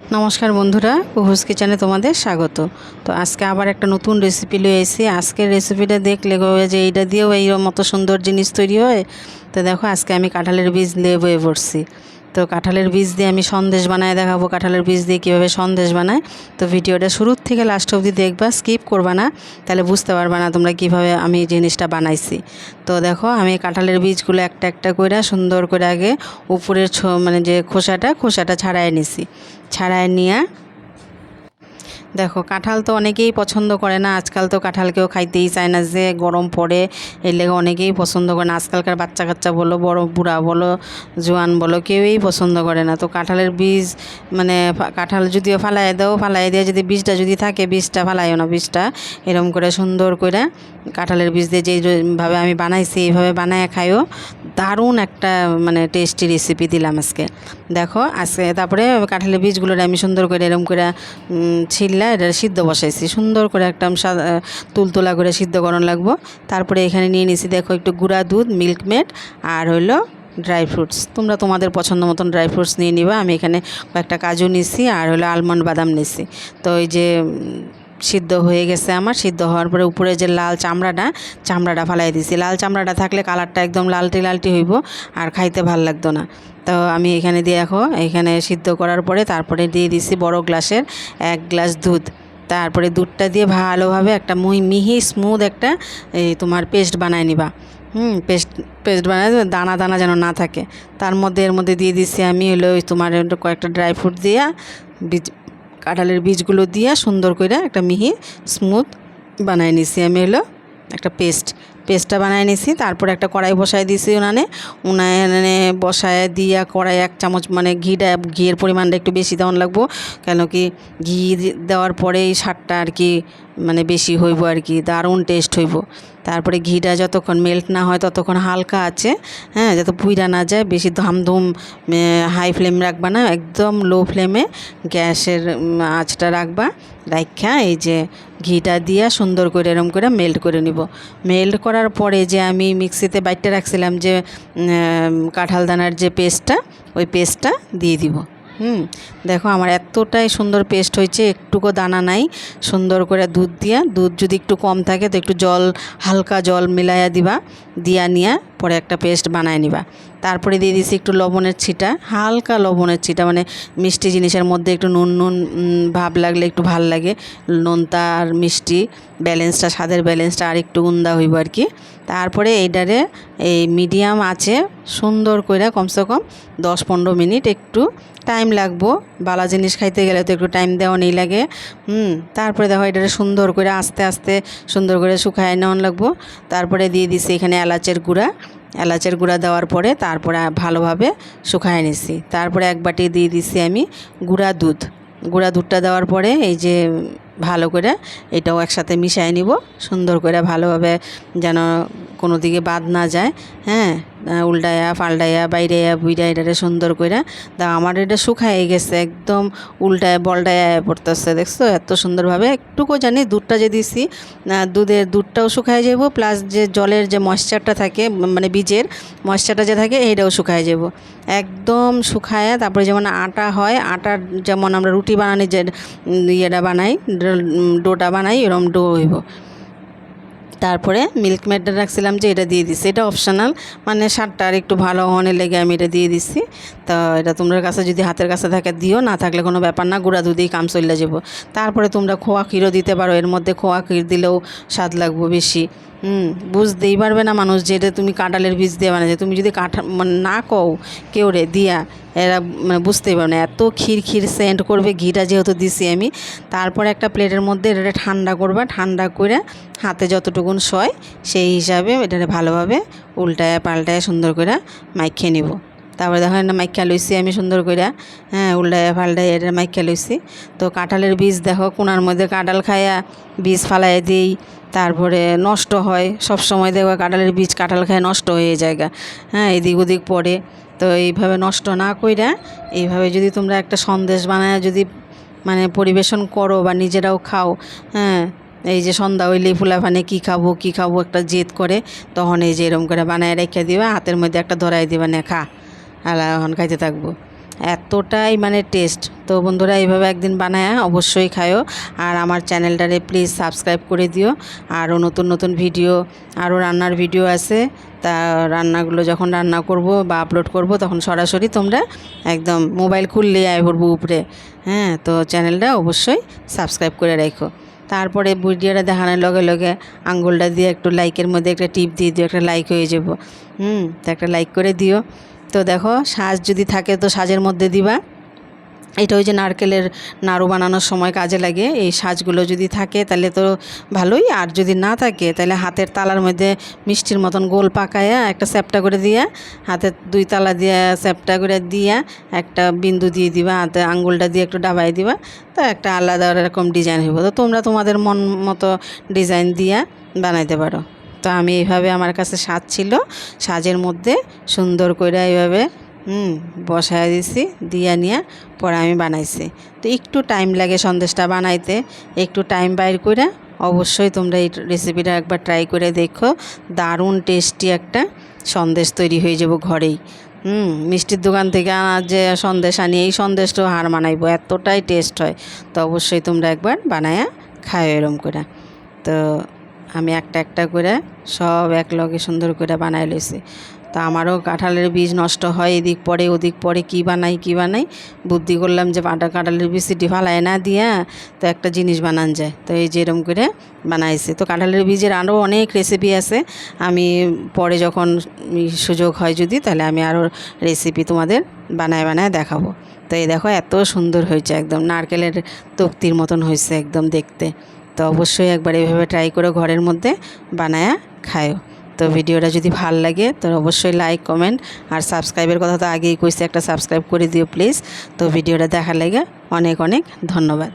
নমস্কার বন্ধুরা, কুহুস কিচেনে তোমাদের স্বাগত। তো আজকে আবার একটা নতুন রেসিপি লিয়ে এসেছি। আজকের রেসিপিটা দেখলে যে এইটা দিয়েও এই মতো সুন্দর জিনিস তৈরি হয়। তো দেখো, আজকে আমি কাঁঠালের বীজ লেবয়ে বয়ে পড়ছি। তো কাঁঠালের বীজ দিয়ে আমি সন্দেশ বানায় দেখাবো, কাঁঠালের বীজ দিয়ে কীভাবে সন্দেশ বানায়। তো ভিডিওটা শুরুর থেকে লাস্ট অবধি দেখবা স্কিপ করবা না, তাহলে বুঝতে পারবা না তোমরা কীভাবে আমি জিনিসটা বানাইছি। তো দেখো, আমি কাঁঠালের বীজগুলো একটা একটা করে সুন্দর করে আগে উপরের মানে যে খোসাটা খোসাটা ছাড়াই নিছি। ছাড়াই নিয়ে দেখো কাঁঠাল তো অনেকেই পছন্দ করে না। আজকাল তো কাঁঠাল কেউ খাইতেই চায় না যে গরম পড়ে এর লেগে অনেকেই পছন্দ করে না। আজকালকার বাচ্চা কাচ্চা বলো বড় বুড়া বলো জোয়ান বলো কেউই পছন্দ করে না। তো কাঁঠালের বীজ মানে কাঁঠাল যদিও ফালাই দাও ফালাই দিয়ে যদি বীজটা যদি থাকে বীজটা ফালাইও না বীজটা। এরকম করে সুন্দর করে কাঁঠালের বীজ দিয়ে যেইভাবে আমি বানাইছি এইভাবে বানায় খাইও। দারুণ একটা মানে টেস্টি রেসিপি দিলাম আজকে। দেখো আজকে তারপরে কাঁঠালের বীজগুলো আমি সুন্দর করে এরকম করে উম, ছিললা এটা সিদ্ধ বসাইছি। সুন্দর করে একটা তুলতুলা করে সিদ্ধ করণ লাগবো। তারপরে এখানে নিয়ে নিছি, দেখো একটু গুঁড়া দুধ, মিল্ক মেড আর হইল ড্রাই ফ্রুটস। তোমরা তোমাদের পছন্দ মতন ড্রাই ফ্রুটস নিয়ে নিবা। আমি এখানে কয়েকটা কাজু নিছি আর হলো আলমন্ড বাদাম নিছি। তো এই যে সিদ্ধ হয়ে গেছে আমার। সিদ্ধ হওয়ার পরে উপরে যে লাল চামড়াটা চামড়াটা ফালাই দিছি। লাল চামড়াটা থাকলে কালারটা একদম লালটি লালটি হইব আর খাইতে ভালো লাগতো না। তো আমি এখানে দিয়ে দেখো, এখানে সিদ্ধ করার পরে তারপরে দিয়ে দিছি বড় গ্লাসের এক গ্লাস দুধ। তারপরে দুধটা দিয়ে ভালোভাবে একটা মুই মিহি স্মুথ একটা এই তোমার পেস্ট বানায় নিবা। হুম, পেস্ট পেস্ট বানায় দানা দানা যেন না থাকে। তার মধ্যে, এর মধ্যে দিয়ে দিছি আমি হলো তোমার কয়েকটা ড্রাই ফ্রুট দিয়া, বীজ, কাঁঠালের বীজগুলো দিয়া সুন্দর করে একটা মিহি স্মুথ বানায় নিছি আমি হলো একটা পেস্ট। পেস্টটা বানায় নিছি, তারপর একটা কড়াই বসায় দিয়েছি উনানে। উনানে বসায় দিয়া কড়াই এক চামচ মানে ঘিটা ঘিয়ের পরিমাণটা একটু বেশি দেওয়ান লাগবো, কেন কি ঘি দেওয়ার পরেই এই স্বাদটা আর কি মানে বেশি হইব আর কি, দারুণ টেস্ট হইব। তারপরে ঘিটা যতক্ষণ মেল্ট না হয় ততক্ষণ হালকা আছে হ্যাঁ যাতে পুইরা না যায়, বেশি ধামধুম হাই ফ্লেম রাখবা না, একদম লো ফ্লেমে গ্যাসের আঁচটা রাখবা রাখা এই যে ঘিটা দিয়া সুন্দর করে এরম করে মেল্ট করে নিব। মেল্ট করার পরে যে আমি মিক্সিতে বাইটটা রাখছিলাম যে কাঁঠাল দানার যে পেস্টটা ওই পেস্টটা দিয়ে দিব। হুম, দেখো আমার এতটাই সুন্দর পেস্ট হয়েছে, একটুকু দানা নাই, সুন্দর করে দুধ দিয়া, দুধ যদি একটু কম থাকে তো একটু জল, হালকা জল মিলাইয়া দিবা, দিয়া নিয়া পরে একটা পেস্ট বানায় নিবা। তারপরে দিয়ে দিছি একটু লবণের ছিটা, হালকা লবণের ছিটা মানে মিষ্টি জিনিসের মধ্যে একটু নুন নুন ভাব লাগলে একটু ভালো লাগে, নোনতা আর মিষ্টি, ব্যালেন্সটা, স্বাদের ব্যালেন্সটা আর একটু গুন্দা হইব আর কি। তারপরে এইটারে এই মিডিয়াম আছে সুন্দর করে কমসে কম দশ পনেরো মিনিট একটু টাইম লাগবো। বালা জিনিস খাইতে গেলে তো একটু টাইম দেওয়া নেই লাগে, হুম, তারপরে দেখো এটারে সুন্দর করে আস্তে আস্তে সুন্দর করে শুকায় নেওয়ান লাগবো। তারপরে দিয়ে দিছি এখানে এলাচের গুঁড়া এলাচের গুঁড়া দেওয়ার পরে তারপরে ভালোভাবে শুকায় নিছি। তারপরে এক বাটি দিয়ে দিছি আমি গুঁড়া দুধ। গুঁড়া দুধটা দেওয়ার পরে এই যে ভালো করে এটাও একসাথে মিশাই নিব। সুন্দর করে ভালোভাবে যেন কোনো দিকে বাদ না যায় হ্যাঁ? আহ, উল্টায়া পাল্টায়া বাইরেয়া বুইরা এটারে সুন্দর করে তা আমার এটা শুকায় গেছে একদম উল্টায় বলটায় পড়তেছে দেখছ? এত সুন্দরভাবে। একটুকু জানি দুধটা যে দিছি দুধের দুধটাও শুকায় যাব প্লাস যে জলের যে ময়েশ্চারটা থাকে মানে বীজের ময়েশ্চারটা যে থাকে এইটাও শুকায় যাব একদম শুকায় তারপরে যেমন আটা হয় আটার যেমন আমরা রুটি বানানি যে ইয়েটা বানাই ডোটা বানাই এরম ডো হইব। তারপরে মিল্ক মেডটা রাখছিলাম যে এটা দিয়ে দিচ্ছি এটা অপশনাল মানে স্বাদটা আর একটু ভালো হনে লেগে আমি এটা দিয়ে দিচ্ছি তো এটা তোমরা কাছে যদি হাতের কাছে থাকে দিও, না থাকলে কোনো ব্যাপার না, গুঁড়া দুধেই কাম চলে যাব। তারপরে তোমরা খোয়া ক্ষীরও দিতে পারো, এর মধ্যে খোয়া ক্ষীর দিলেও স্বাদ লাগবো বেশি। হুম, বুঝতেই পারবে না মানুষ যে এটা তুমি কাঁঠালের বীজ দিয়ে বানাচ্ছে তুমি যদি কাঁঠাল মানে না কও কেউ রে, দিয়া, এরা মানে বুঝতেই পারবে না। এত ক্ষীর ক্ষীর সেন্ট করবে, ঘিটা যেহেতু দিছি আমি, তারপরে একটা প্লেটের মধ্যে এটা ঠান্ডা করবা, ঠান্ডা করে হাতে যতটুকুন সয়, সেই হিসাবে এটা ভালোভাবে উল্টায় পাল্টায় সুন্দর করে মাইখিয়ে নিব। তারপরে দেখো এটা মাইখা লইছি আমি সুন্দর করে হ্যাঁ উল্টায় পাল্টায় এটা মাইখা লইছি। তো কাঁঠালের বীজ দেখো, কোনার মধ্যে কাঁঠাল খায়া বীজ ফালাই দিই তারপরে নষ্ট হয়। সব সময় দেখো কাঁঠালের বীজ কাঁঠাল খায় নষ্ট হয়ে যায়। হ্যাঁ এদিক ওদিক পড়ে। তো এইভাবে নষ্ট না কইরা এইভাবে যদি তোমরা একটা সন্দেশ বানায় যদি মানে পরিবেশন করো বা নিজেরাও খাও হ্যাঁ এই যে সন্ধ্যা হইলেই ফুলাফানে কী খাব কী খাব একটা জেদ করে, তখন এই যে এরম করে বানায় রেখে দিবা, হাতের মধ্যে একটা ধরাই দিবা, নে খা আর এখন খাইতে থাকব। এতটাই মানে টেস্ট তো বন্ধুরা, এইভাবে একদিন বানায় অবশ্যই খায়ও আর আমার চ্যানেলটারে প্লিজ সাবস্ক্রাইব করে দিও। আরও নতুন নতুন ভিডিও আরও রান্নার ভিডিও আছে। তা রান্নাগুলো যখন রান্না করব বা আপলোড করব, তখন সরাসরি তোমরা একদম মোবাইল খুললেই আয় পড়ব উপরে। হ্যাঁ তো চ্যানেলটা অবশ্যই সাবস্ক্রাইব করে রেখো তারপরে ভিডিওটা দেখানোর লগে লগে আঙ্গুলটা দিয়ে একটু লাইকের মধ্যে একটা টিপ দিয়ে দিও, একটা লাইক হয়ে যাব। হুম, তো একটা লাইক করে দিও। তো দেখো, সাজ যদি থাকে তো সাজের মধ্যে দিবা। এটা ওই যে নারকেলের নাড়ু বানানোর সময় কাজে লাগে। এই সাজগুলো যদি থাকে তাহলে তো ভালোই। আর যদি না থাকে তাহলে হাতের তালার মধ্যে মিষ্টির মতন গোল পাকায়া একটা স্যাপটা করে দিয়া, হাতের দুই তালা দিয়ে স্যাপটা করে দিয়া একটা বিন্দু দিয়ে দিবা, হাতে আঙ্গুলটা দিয়ে একটু ডাবাই দিবা। তো একটা আলাদা এরকম ডিজাইন হইব। তো তোমরা তোমাদের মন মতো ডিজাইন দিয়া বানাইতে পারো। তো আমি এইভাবে আমার কাছে সাজ ছিল। সাজের মধ্যে সুন্দর করে এইভাবে, হুম, বসায় দিছি, দিয়া নিয়ে পরে আমি বানাইছি। তো একটু টাইম লাগে সন্দেশটা বানাইতে, একটু টাইম বাইর করে অবশ্যই তোমরা এই রেসিপিটা একবার ট্রাই করে দেখো। দারুণ টেস্টি একটা সন্দেশ তৈরি হয়ে যাব ঘরেই। হুম, মিষ্টির দোকান থেকে আনা যে সন্দেশ আনি, এই সন্দেশটাও হার মানাইবো, এতটাই টেস্ট হয়। তো অবশ্যই তোমরা একবার বানায়া খাও এরম করে। তো আমি একটা একটা করে সব এক লগে সুন্দর করে বানাই লইছি। তা আমারও কাঁঠালের বীজ নষ্ট হয়, এদিক পরে ওদিক পরে কী বানাই কী বানাই? বুদ্ধি করলাম যে পাটা কাঁঠালের বীজ সিটি ফালায় না দিয়া তো একটা জিনিস বানান যায়। তো এই যেরম করে বানাইছি। তো কাঁঠালের বীজের আরও অনেক রেসিপি আছে। আমি পরে যখন সুযোগ হয় যদি, তাহলে আমি আরও রেসিপি তোমাদের বানায় বানায় দেখাবো। তো এই দেখো, এত সুন্দর হয়েছে একদম। নারকেলের তক্তির মতন হয়েছে একদম দেখতে। তো অবশ্যই একবার এভাবে ট্রাই করে ঘরের মধ্যে বানায়া খায়ও তো ভিডিওটা যদি ভালো লাগে, তো অবশ্যই লাইক কমেন্ট আর সাবস্ক্রাইবের কথা তো আগেই কইছি, একটা সাবস্ক্রাইব করে দিও প্লিজ তো ভিডিওটা দেখার লাগে অনেক অনেক ধন্যবাদ।